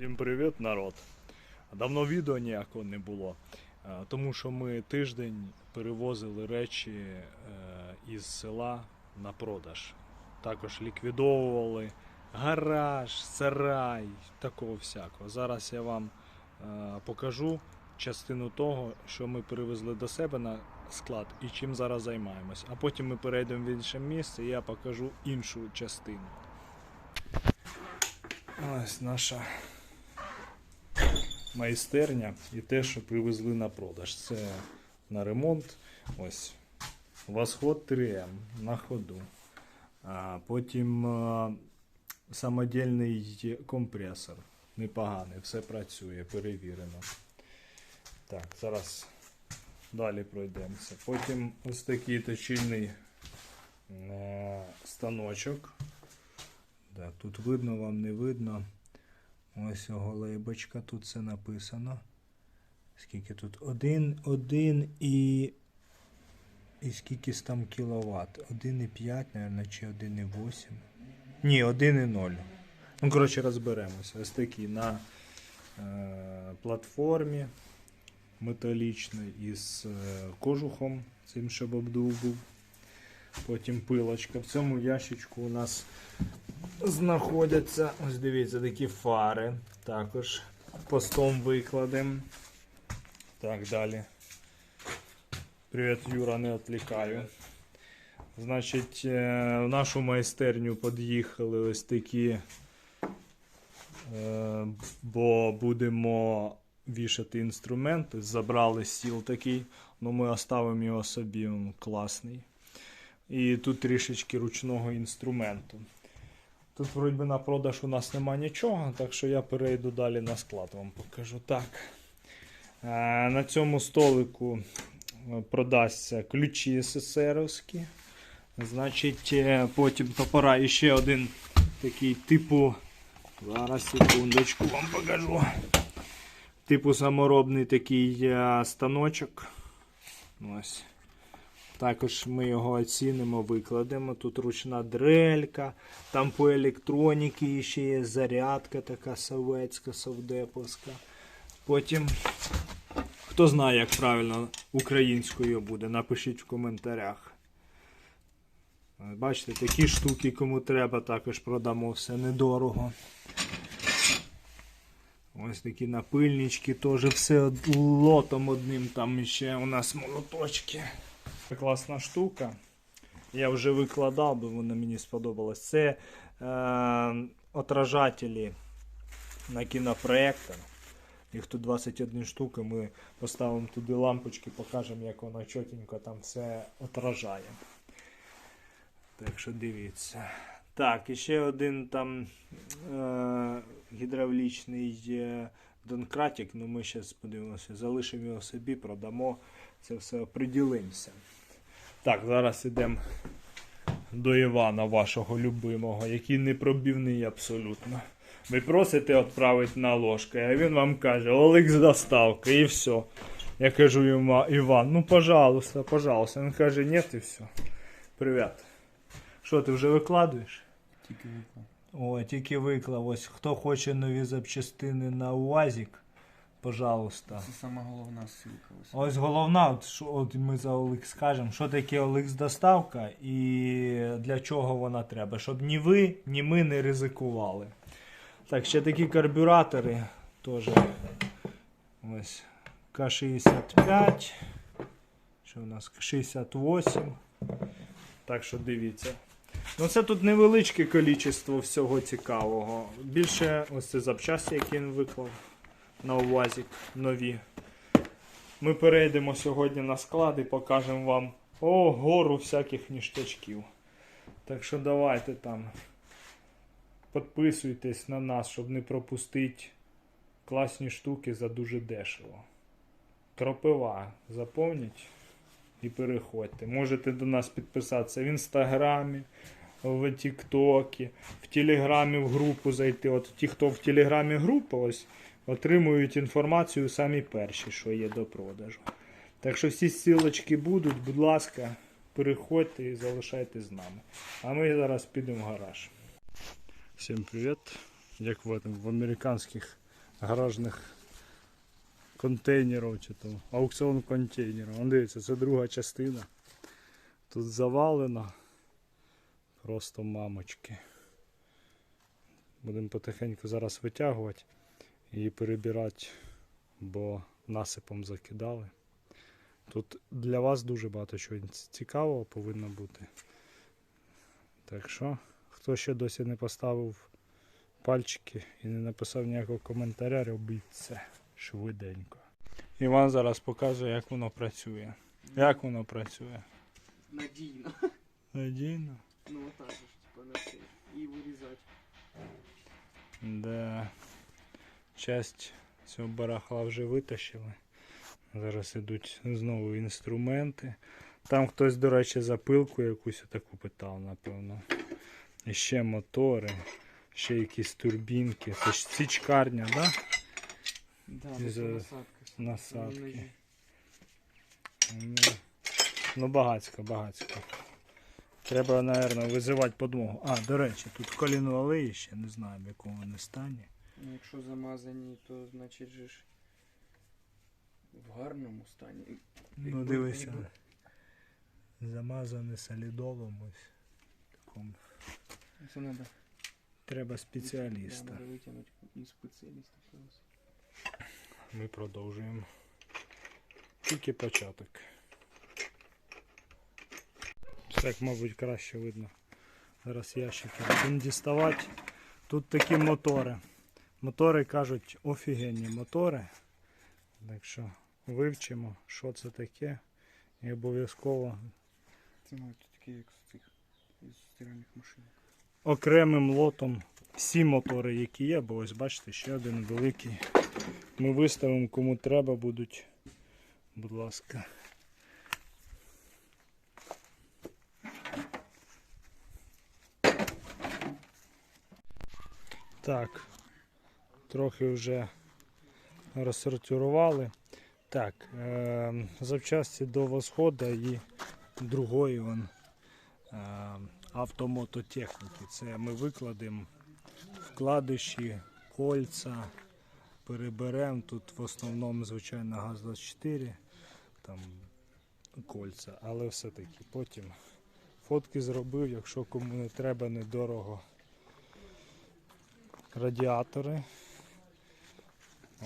Всім привіт, народ! Давно відео ніякого не було, е, тому що ми тиждень перевозили речі е, із села на продаж. Також ліквідовували гараж, сарай, такого всякого. Зараз я вам е, покажу частину того, що ми перевезли до себе на склад і чим зараз займаємось. А потім ми перейдемо в інше місце і я покажу іншу частину. Ось наша майстерня і те, що привезли на продаж. Це на ремонт. Ось. Восход 3М на ходу. А потім а, самодільний компресор. Непоганий, все працює, перевірено. Так, зараз далі пройдемося. Потім ось такий точильний е, станочок. Да, тут видно, вам не видно. Ось його лейбочка, тут все написано. Скільки тут? 1, 1 і. І скільки там кіловат? 1,5, мабуть, чи 1,8. Ні, 1,0. Ну, коротше, розберемося. Ось такий на е, платформі металічний із е, кожухом, цим щоб обдув був. Потім пилочка. В цьому ящичку у нас знаходяться, ось дивіться, такі фари. Також постом викладемо. Так, далі. Привіт, Юра, не відвлікаю. Значить, е, в нашу майстерню під'їхали ось такі, е, бо будемо вішати інструменти. Забрали стіл такий, але ми оставимо його собі, він класний. І тут трішечки ручного інструменту. Тут вроді на продаж у нас нема нічого, так що я перейду далі на склад, вам покажу так. Е, На цьому столику е, продасться ключі СССРовські. Значить, е, потім топора і ще один такий типу. Зараз секундочку вам покажу. Типу саморобний такий станочок. Ось. Також ми його оцінимо, викладемо. Тут ручна дрелька, там по електроніки ще є зарядка така советська, совдеповська. Потім, хто знає, як правильно українською буде, напишіть в коментарях. Бачите, такі штуки, кому треба, також продамо все недорого. Ось такі напильнички, теж все лотом одним, там ще у нас молоточки. Класна штука. Я вже викладав, бо вона мені сподобалась. Це е, отражателі на кінопроектор. Їх тут 21 штука. Ми поставимо туди лампочки, покажемо, як воно чотенько там все отражає. Так що дивіться. Так, і ще один там е, гідравлічний е, донкратик, ну ми зараз подивимося, залишимо його собі, продамо, це все оприділимося. Так, зараз йдемо до Івана, вашого любимого, який не пробівний абсолютно. Ви просите відправити на ложку, а він вам каже, Олекс доставка і все. Я кажу йому, Іван, ну пожалуйста, пожалуйста. Він каже, ні, і все. Привіт. Що, ти вже викладуєш? Тільки вікна. О, тільки виклав. Ось хто хоче нові запчастини на УАЗик, пожалуйста. Це сама головна ссылка. Ось. Ось головна, от, що, от ми за OLX скажемо, що таке OLX доставка і для чого вона треба, щоб ні ви, ні ми не ризикували. Так, ще такі карбюратори теж. Ось К65. Що у нас? К 68. Так що дивіться. Ну це тут невеличке кількість всього цікавого. Більше ось це запчасті, які він виклав на УАЗик нові. Ми перейдемо сьогодні на склад і покажемо вам о, гору всяких ніштячків. Так що давайте там підписуйтесь на нас, щоб не пропустити класні штуки за дуже дешево. Кропива, заповніть і переходьте. Можете до нас підписатися в інстаграмі, в Тіктокі, в Телеграмі в групу зайти. От ті, хто в Телеграмі група, ось отримують інформацію самі перші, що є до продажу. Так що всі ссылочки будуть, будь ласка, переходьте і залишайтесь з нами. А ми зараз підемо в гараж. Всім привіт! Як в, в американських гаражних контейнерів чи там аукціон контейнерів. Вон дивіться, це друга частина. Тут завалено. Просто мамочки. Будемо потихеньку зараз витягувати і перебирати, бо насипом закидали. Тут для вас дуже багато чого цікавого повинно бути. Так що, хто ще досі не поставив пальчики і не написав ніякого коментаря, робіть це швиденько. Іван зараз показує, як воно працює. Як воно працює? Надійно. Надійно. Ну отак же типа на цей. І вирізати. Да. Часть цього барахла вже витащили. Зараз ідуть знову інструменти. Там хтось, до речі, запилку якусь таку питав, напевно. І ще мотори, ще якісь турбінки. Це ж січкарня, да? Да, І за- насадка. насадки. Ну, ну багацько, багацько. Треба, мабуть, визивати подмогу. А, до речі, тут колінвали ще, не знаю в якому вони стані. Ну, якщо замазані, то значить же ж в гарному стані. Ну дивися. Замазане солідолом ось. Такому. Це треба. Треба спеціаліста. Треба витягнути спеціаліста. Ми продовжуємо. Тільки початок. Так, мабуть, краще видно. Зараз ящики будемо діставати. Тут такі мотори. Мотори кажуть офігенні мотори. Так що вивчимо, що це таке. І обов'язково Це мають такі, як з цих із стиральних машин. окремим лотом всі мотори, які є, бо ось бачите, ще один великий. Ми виставимо, кому треба будуть. Будь ласка. Так, трохи вже розсортирували. Так, е, запчасті до восхода і другої вон, е, автомототехніки. Це ми викладемо вкладиші, кольця, переберемо. Тут в основному, звичайно, ГАЗ-24, там кольця, але все-таки потім фотки зробив, якщо кому не треба недорого. Радіатори.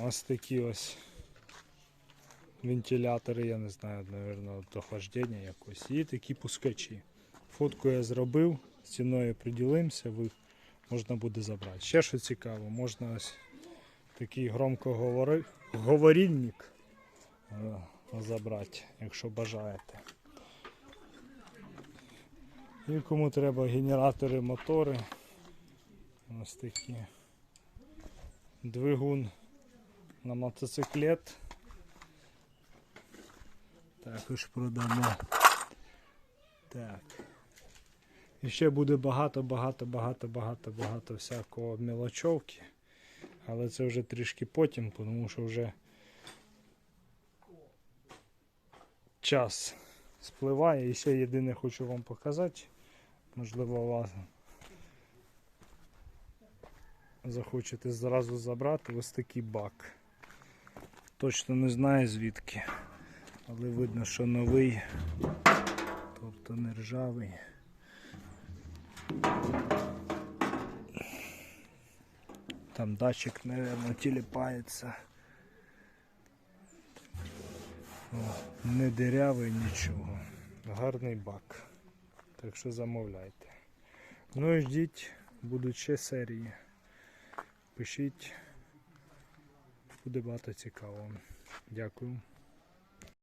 Ось такі ось вентилятори, я не знаю, мабуть, охлаждення якось. І такі пускачі. Фотку я зробив, ціною приділимося, можна буде забрати. Ще що цікаво, можна ось такий громкоговорильник е, забрати, якщо бажаєте. І кому треба генератори, мотори. Ось такі. Двигун на мотоциклет. Також продамо. Так. І ще буде багато, багато, багато, багато, багато всякого мелочовки. Але це вже трішки потім, тому що вже час спливає. І ще єдине хочу вам показати. Можливо, вас захочете зразу забрати ось такий бак. Точно не знаю звідки, але видно, що новий, тобто не ржавий. Там датчик, наверное, тіліпається. Не дирявий нічого. Гарний бак. Так що замовляйте. Ну і ждіть, будуть ще серії. Пишіть. Буде багато цікавого. Дякую.